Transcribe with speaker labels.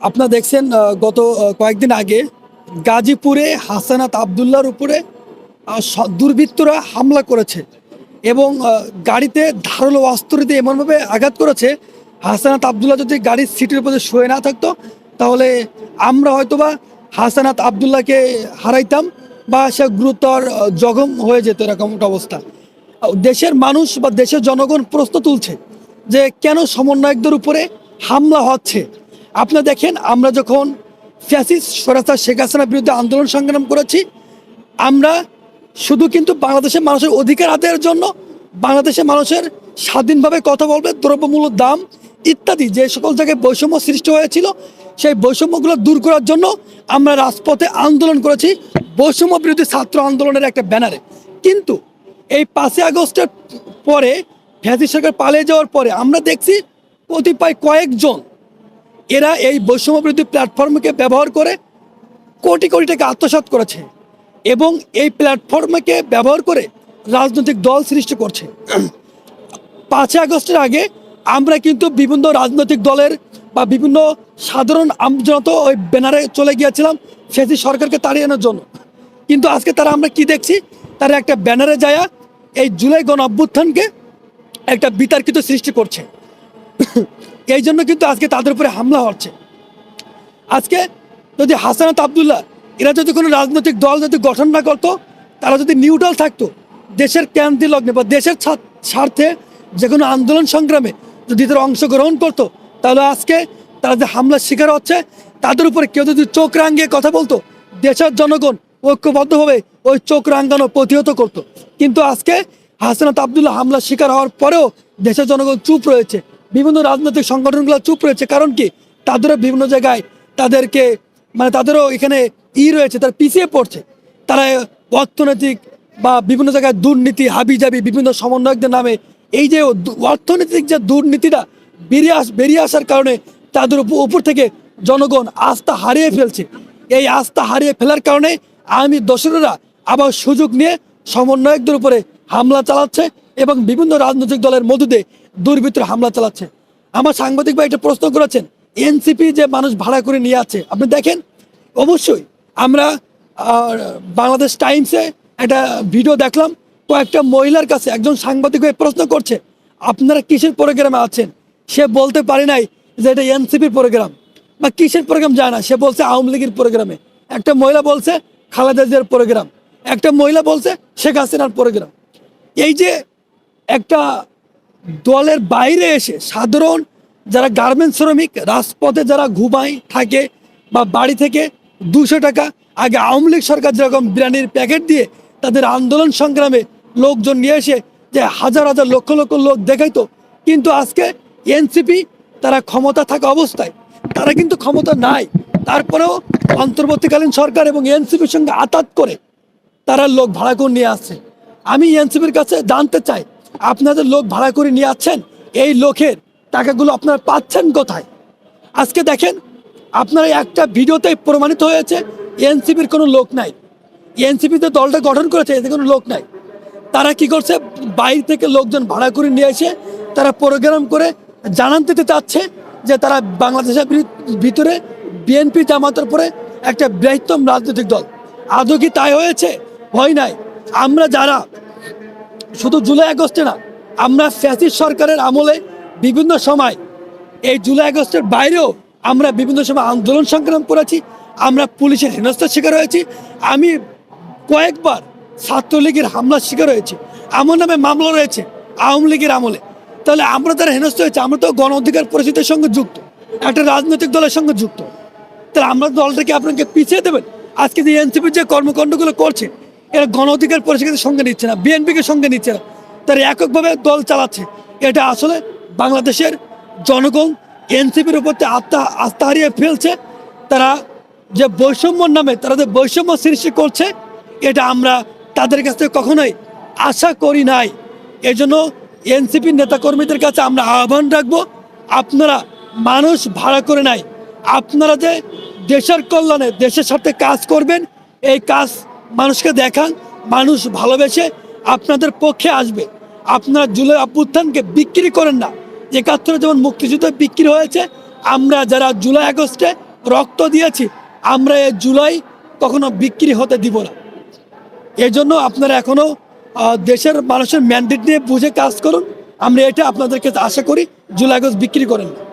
Speaker 1: আপনারা দেখছেন গত কয়েকদিন আগে গাজীপুরে হাসানাত আবদুল্লার উপরে দুর্বৃত্তরা হামলা করেছে এবং গাড়িতে ধারালো অস্ত্র দিয়ে এমনভাবে আঘাত করেছে। হাসানাত আবদুল্লাহ যদি গাড়ির সিটের উপরে শুয়ে না থাকতো, তাহলে আমরা হয়তোবা হাসানাত আবদুল্লাহকে হারাইতাম বা সে গুরুতর জখম হয়ে যেত এরকম একটা অবস্থা। দেশের মানুষ বা দেশের জনগণ প্রশ্ন তুলছে যে কেন সমন্বয়কদের উপরে হামলা হচ্ছে? আপনারা দেখেন, আমরা যখন ফ্যাসিস্ট সরাসরি শেখ হাসিনার বিরুদ্ধে আন্দোলন সংগ্রাম করেছি, আমরা শুধু কিন্তু বাংলাদেশের মানুষের অধিকার আদায়ের জন্য, বাংলাদেশের মানুষের স্বাধীনভাবে কথা বলবে দ্রব্যমূল্য দাম ইত্যাদি যে সকল জায়গায় বৈষম্য সৃষ্টি হয়েছিল, সেই বৈষম্যগুলো দূর করার জন্য আমরা রাজপথে আন্দোলন করেছি, বৈষম্য বিরোধী ছাত্র আন্দোলনের একটা ব্যানারে। কিন্তু এই পাঁচই আগস্টের পরে ফ্যাসিস্ট সরকার পালিয়ে যাওয়ার পরে আমরা দেখছি কতিপয় কয়েকজন এরা এই বৈষম্য বিরোধী প্ল্যাটফর্মকে ব্যবহার করে কোটি কোটি টাকা আত্মসাৎ করেছে এবং এই প্ল্যাটফর্মকে ব্যবহার করে রাজনৈতিক দল সৃষ্টি করছে। পাঁচই আগস্টের আগে আমরা কিন্তু বিভিন্ন রাজনৈতিক দলের বা বিভিন্ন সাধারণ আমজনত ওই ব্যানারে চলে গিয়েছিলাম সেটি সরকারকে তাড়িয়ে আনার জন্য। কিন্তু আজকে তারা আমরা কি দেখছি? তারা একটা ব্যানারে যায়া এই জুলাই গণ অভ্যুত্থানকে একটা বিতর্কিত সৃষ্টি করছে। এই জন্য কিন্তু আজকে তাদের উপরে হামলা হচ্ছে। আজকে যদি হাসানাত আবদুল্লাহ, এরা যদি কোনো রাজনৈতিক দল যদি গঠন না করতো, তারা যদি নিউট্রাল থাকতো, দেশের ক্যান্তি লগ্নে বা দেশের স্বার্থে যে কোনো আন্দোলন সংগ্রামে যদি তারা অংশগ্রহণ করতো, তাহলে আজকে তারা যে হামলার শিকার হচ্ছে, তাদের উপরে কেউ যদি চোখ রাঙিয়ে কথা বলতো, দেশের জনগণ ঐক্যবদ্ধভাবে ওই চোখ রাঙ্গানো প্রতিহত করতো। কিন্তু আজকে হাসানাত আবদুল্লাহ হামলার শিকার হওয়ার পরেও দেশের জনগণ চুপ রয়েছে। বিভিন্ন রাজনৈতিক সংগঠনগুলো চুপ রয়েছে। কারণ কি? তাদেরও বিভিন্ন জায়গায় তাদেরকে মানে তাদেরও এখানে ই রয়েছে, তারা পিছিয়ে পড়ছে। তারা অর্থনৈতিক বা বিভিন্ন জায়গায় দুর্নীতি, হাবিজাবি, বিভিন্ন সমন্বয়কদের নামে এই যে অর্থনৈতিক যে দুর্নীতিটা বেরিয়ে আস, বেরিয়ে আসার কারণে তাদের উপ- উপর থেকে জনগণ আস্থা হারিয়ে ফেলছে। এই আস্থা হারিয়ে ফেলার কারণে আমি দোসরেরা আবার সুযোগ নিয়ে সমন্বয়কদের উপরে হামলা চালাচ্ছে এবং বিভিন্ন রাজনৈতিক দলের মধ্যে দুর্বৃত্তরা হামলা চালাচ্ছে। আমার সাংবাদিক ভাই একটা প্রশ্ন করেছেন, এনসিপি যে মানুষ ভাড়া করে নিয়ে আছে, আপনি দেখেন? অবশ্যই, আমরা বাংলাদেশ টাইমসে একটা ভিডিও দেখলাম, কয়েকটা মহিলার কাছে একজন সাংবাদিক হয়ে প্রশ্ন করছে, আপনারা কিসের প্রোগ্রামে আছেন? সে বলতে পারে নাই যে এটা এনসিপির প্রোগ্রাম। বা কিসের প্রোগ্রাম যায় না, সে বলছে আওয়ামী লীগের প্রোগ্রামে। একটা মহিলা বলছে খালেদা প্রোগ্রাম। একটা মহিলা বলছে শেখ হাসিনার প্রোগ্রাম। এই যে একটা দলের বাইরে এসে সাধারণ যারা গার্মেন্টস শ্রমিক, রাজপথে যারা ঘুমায় থাকে বা বাড়ি থেকে দুশো টাকা, আগে আওয়ামী লীগ সরকার যেরকম বিরিয়ানির প্যাকেট দিয়ে তাদের আন্দোলন সংগ্রামে লোকজন নিয়ে এসে যে হাজার হাজার লক্ষ লক্ষ লোক দেখাইতো, কিন্তু আজকে এনসিপি তারা ক্ষমতা থাকা অবস্থায়, তারা কিন্তু ক্ষমতা নাই। তারপরেও অন্তর্বর্তীকালীন সরকার এবং এনসিপির সঙ্গে আতাত করে তারা লোক ভাড়া করে নিয়ে আসছে। আমি এনসিপির কাছে জানতে চাই আপনাদের লোক ভাড়া করে নিয়ে আসছেন? এই লোকের টাকাগুলো আপনারা পাচ্ছেন কোথায়? আজকে দেখেন, আপনারা একটা ভিডিওতে প্রমাণিত হয়েছে, এনসিপির কোনো লোক নাই। এনসিপি যে দলটা গঠন করেছে, এতে কোনো লোক নাই। তারা কি করছে? বাইরে থেকে লোকজন ভাড়া করে নিয়ে এসে তারা প্রোগ্রাম করে জানান দিতে চাচ্ছে যে তারা বাংলাদেশের ভিতরে বিএনপি জামাতের পরে একটা বৃহত্তম রাজনৈতিক দল। আদৌ কি তাই হয়েছে? হয় নাই। আমরা যারা শুধু জুলাই আগস্টে না, আমরা ফ্যাসিস্ট সরকারের আমলে বিভিন্ন সময় এই জুলাই আগস্টের বাইরেও আমরা বিভিন্ন সময় আন্দোলন সংগ্রাম করেছি, আমরা পুলিশের হেনস্থার শিকার হয়েছি, আমি কয়েকবার ছাত্রলীগের হামলার শিকার হয়েছি, আমার নামে মামলা রয়েছে আওয়ামী লীগের আমলে। তাহলে আমরা তারা হেনস্থ হয়েছে, আমরা তো গণ অধিকার পরিষদের সঙ্গে যুক্ত, একটা রাজনৈতিক দলের সঙ্গে যুক্ত। তাহলে আমরা দলটাকে আপনাকে পিছিয়ে দেবেন? আজকে যে এনসিপির যে কর্মকাণ্ডগুলো করছে এরা গণ অধিকার পরিষদের সঙ্গে নিচ্ছে না, বিএনপিকে সঙ্গে নিচ্ছে না। তারা এককভাবে দল চালাচ্ছে। এটা আসলে বাংলাদেশের জনগণ, এনসিপির উপর আস্থা আস্থা হারিয়ে ফেলছে, তারা যে বৈষম্যর নামে, তারা যে বৈষম্য সৃষ্টি করছে, এটা আমরা তাদের কাছ থেকে কখনোই আশা করি নাই। এই জন্য এনসিপির নেতাকর্মীদের কাছে আমরা আহ্বান রাখব, আপনারা মানুষ ভাড়া করে নাই। আপনারা যে দেশের কল্যাণে, দেশের সাথে কাজ করবেন, এই কাজ মানুষকে দেখান, মানুষ ভালোবেসে আপনাদের পক্ষে আসবে। আপনারা জুলাই অভ্যুত্থানকে বিক্রি করেন না। একাত্তরে যেমন মুক্তিযুদ্ধ বিক্রি হয়েছে, আমরা যারা জুলাই আগস্টে রক্ত দিয়েছি, আমরা এই জুলাই কখনো বিক্রি হতে দিব না। এই জন্য আপনারা এখনও দেশের মানুষের ম্যান্ডেট নিয়ে বুঝে কাজ করুন। আমরা এটা আপনাদের কাছে আশা করি, জুলাই আগস্ট বিক্রি করেন। না।